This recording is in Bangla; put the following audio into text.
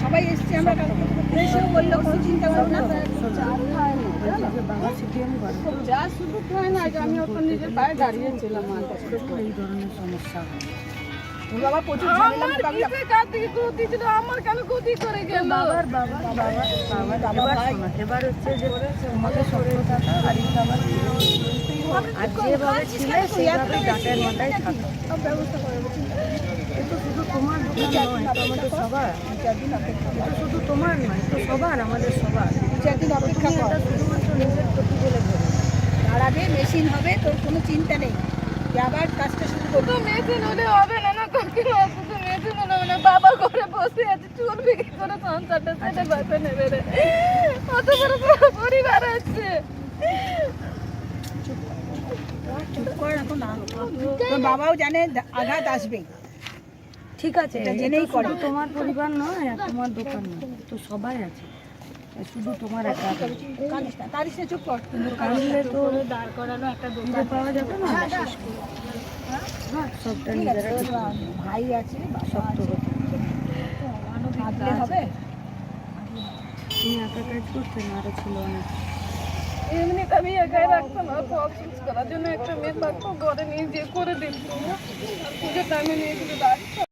সবাই এসছে আমরা বলল কোনো চিন্তা করো না যে শুধু হয় না আমি ওখানে নিজের পায়ে দাঁড়িয়েছিলাম এই ধরনের সমস্যা হয় ওর বাবা প্রচুর ঝামেলা মোকাবিলা আমার কেন ক্ষতি করে গেল? বাবার বাবা বাবা বাবা এবার এবার হচ্ছে যে তোমাকে সত্য থাকা আর বাবার আর যেভাবে ছিলে সেইভাবে ডাটায় মাটায় থাকা ব্যবস্থা করে দেবো চিন্তা করো না। এ তো শুধু তোমার নয় আমাদের সবার। এটা শুধু তোমার নয় তো সবার আমাদের সবার। শুধুমাত্র নিজের প্রতি বলে ধরো। তার আগে মেশিন হবে তোর কোনো চিন্তা নেই। আবার কাজটা শুরু করবি। মেশিন হলে হবে না না শুধু মেশিন হলে বাবা ঘরে বসে আছে চুল বিক্রি করে সংসারটা সেটা বাঁচা নেবে রে। কত বড় বড় পরিবার আছে। চুপ কর এখন তোর বাবাও জানে আঘাত আসবে ঠিক আছে এটা জেনেই করে। তোমার পরিবার নয় তোমার দোকান নয় তো সবাই আছে। শুধু তোমার একা চুপ কর। কাঁদলে তো দাঁড় করানো একটা খুঁজে পাওয়া যাবে না? সবটা ঠিক নিজেরা ভাই আছে শক্ত কাঁদলে হবে। তুমি একা কাজ করতে না? আরও ছিল অনেক। এমনি আমি একাই রাখতাম না তো অফিস করার জন্য একটা মেয়ে থাকতো ঘরে নিয়ে যে করে দিত পুজোর টাইমে নিয়ে শুধু ডাক্তার